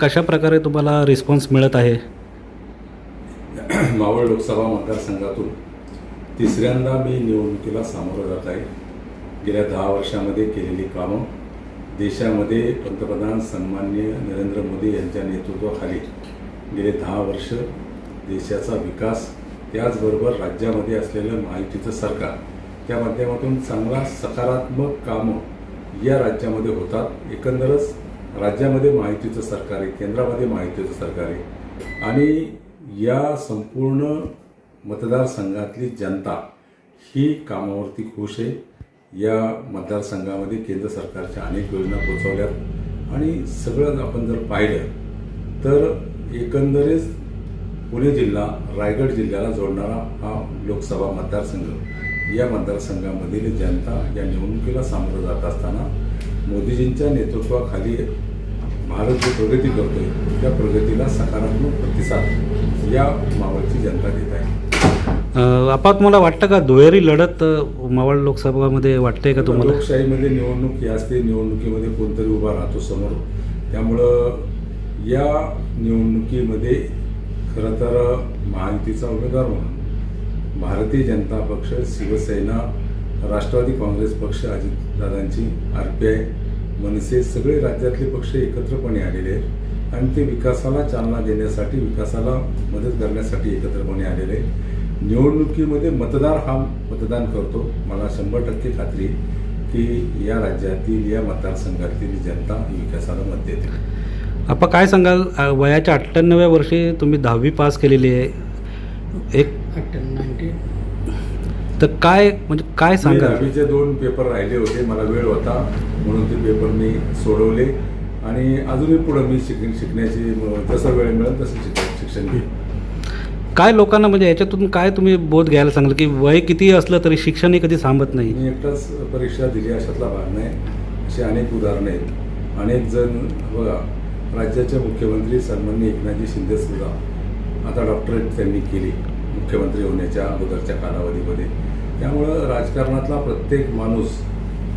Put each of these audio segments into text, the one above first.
कशा प्रकारे तुम्हाला रिस्पॉन्स मिळत आहे? मावळ लोकसभा मतदारसंघातून तिसऱ्यांदा मी निवडणुकीला सामोरं जात आहे. गेल्या दहा वर्षामध्ये केलेली कामं देशामध्ये पंतप्रधान सन्माननीय नरेंद्र मोदी यांच्या नेतृत्वाखाली गेले दहा वर्ष देशाचा विकास त्याचबरोबर राज्यामध्ये असलेलं महायुतीचं सरकार त्या माध्यमातून चांगला सकारात्मक कामं या राज्यामध्ये होतात. एकंदरच राज्यामध्ये माहितीचं सरकार आहे केंद्रामध्ये माहितीचं सरकार आहे. आणि या संपूर्ण मतदारसंघातली जनता ही कामावरती खुश आहे. या मतदारसंघामध्ये केंद्र सरकारच्या अनेक योजना पोचवल्यात. आणि सगळं आपण जर पाहिलं तर एकंदरीत पुणे जिल्हा रायगड जिल्ह्याला जोडणारा हा लोकसभा मतदारसंघ. या मतदारसंघामधील जनता या निवडणुकीला सामोरं जात असताना मोदीजींच्या नेतृत्वाखाली भारत जी प्रगती करतोय त्या प्रगतीला सकारात्मक प्रतिसाद या मावळची जनता देत आहे. अ, आपा तुम्हाला वाटतं का दुहेरी लढत मावळ लोकसभामध्ये वाटते का तुम्हाला? लोकशाहीमध्ये निवडणूक ही असते निवडणुकीमध्ये कोणतरी उभा राहतो समोर. त्यामुळं या निवडणुकीमध्ये खरं तर महायुतीचा उमेदवार म्हणून भारतीय जनता पक्ष शिवसेना राष्ट्रवादी काँग्रेस पक्ष अजितदादांची आर पी आय मनसे सगळे राज्यातले पक्ष एकत्रपणे आलेले आहेत. आणि ते विकासाला चालना देण्यासाठी विकासाला मदत करण्यासाठी एकत्रपणे आलेले आहेत. निवडणुकीमध्ये मतदार हा मतदान करतो. मला शंभर टक्के खात्री आहे की या राज्यातील या मतदारसंघातील जनता ही विकासाला मत देते. आपा काय सांगाल? वयाच्या अठ्ठ्याण्णव्या वर्षी तुम्ही दहावी पास केलेली आहे. एक तर काय म्हणजे काय मी सांगाल? दहावीचे दोन पेपर राहिले होते मला वेळ होता म्हणून ते पेपर मी सोडवले. आणि अजूनही पुढं मी शिक शिकण्याची जसं वेळ मिळेल तसं शिक शिक्षण घेईन. काय लोकांना म्हणजे याच्यातून काय तुम्ही बोध घ्यायला सांगाल की वय किती असलं तरी शिक्षणही कधी थांबत नाही? मी एकटाच परीक्षा दिली अशातला भाग नाही. अशी अनेक उदाहरणं आहेत. अनेक जण बघा राज्याचे मुख्यमंत्री सन्माननीय एकनाथजी शिंदे सुद्धा आता डॉक्टरेट त्यांनी केली मुख्यमंत्री होण्याच्या अगोदरच्या कालावधीमध्ये. त्यामुळं राजकारणातला प्रत्येक माणूस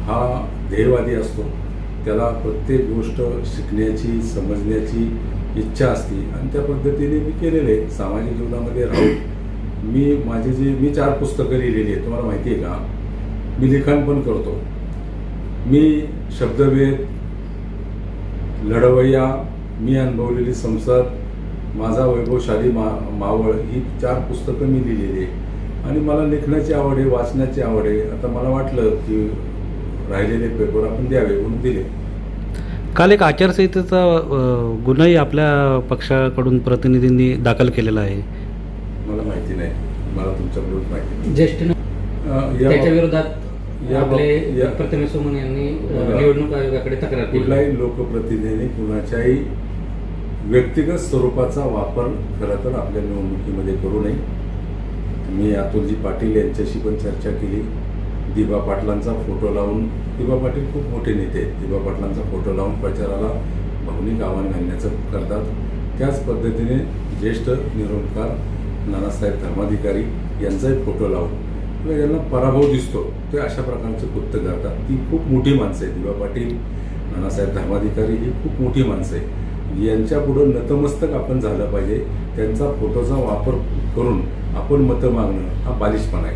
हा ध्येयवादी असतो. त्याला प्रत्येक गोष्ट शिकण्याची समजण्याची इच्छा असते. आणि त्या पद्धतीने मी केलेले आहे. सामाजिक जीवनामध्ये राहून मी माझी जी मी चार पुस्तकं लिहिलेली आहेत. तुम्हाला माहिती आहे का? मी लिखाण पण करतो. मी शब्दभेद लढवय्या मी अनुभवलेली संसद माझा वैभवशाली मा मावळ ही चार पुस्तकं मी लिहिलेली आहे आणि मला लेखनाची आवड आहे वाचण्याची आवड आहे. आता मला वाटलं की राहिलेले पेपर आपण द्यावे म्हणून दिले. काल एक आचारसंहितेचा गुन्हाही आपल्या पक्षाकडून प्रतिनिधींनी दाखल केलेला आहे. मला माहिती नाही. मला तुमच्याकडून माहिती नाही. ज्येष्ठ त्याच्या विरोधात आपले प्रथमेश सोमन यांनी. निवडणूक आयोगाकडे तक्रार कुठल्याही लोकप्रतिनिधीने कुणाच्याही व्यक्तिगत स्वरूपाचा वापर खरं तर आपल्या निवडणुकीमध्ये करू नये. मी अतुलजी पाटील यांच्याशी पण चर्चा केली. दिबा पाटलांचा फोटो लावून दिबा पाटील खूप मोठे नेते आहेत. दिबा पाटलांचा फोटो लावून प्रचाराला भावनिक आव्हान घालण्याचं करतात. त्याच पद्धतीने ज्येष्ठ निरोपकार नानासाहेब धर्माधिकारी यांचाही फोटो लावून किंवा यांना पराभव दिसतो ते अशा प्रकारचे कृत्य करतात. ती खूप मोठी माणसं आहेत दिबा पाटील नानासाहेब धर्माधिकारी ही खूप मोठी माणसं आहे यांच्यापुढं नतमस्तक आपण झालं पाहिजे. त्यांचा फोटोचा वापर करून आपण मतं मागणं हा बालिशपणा आहे.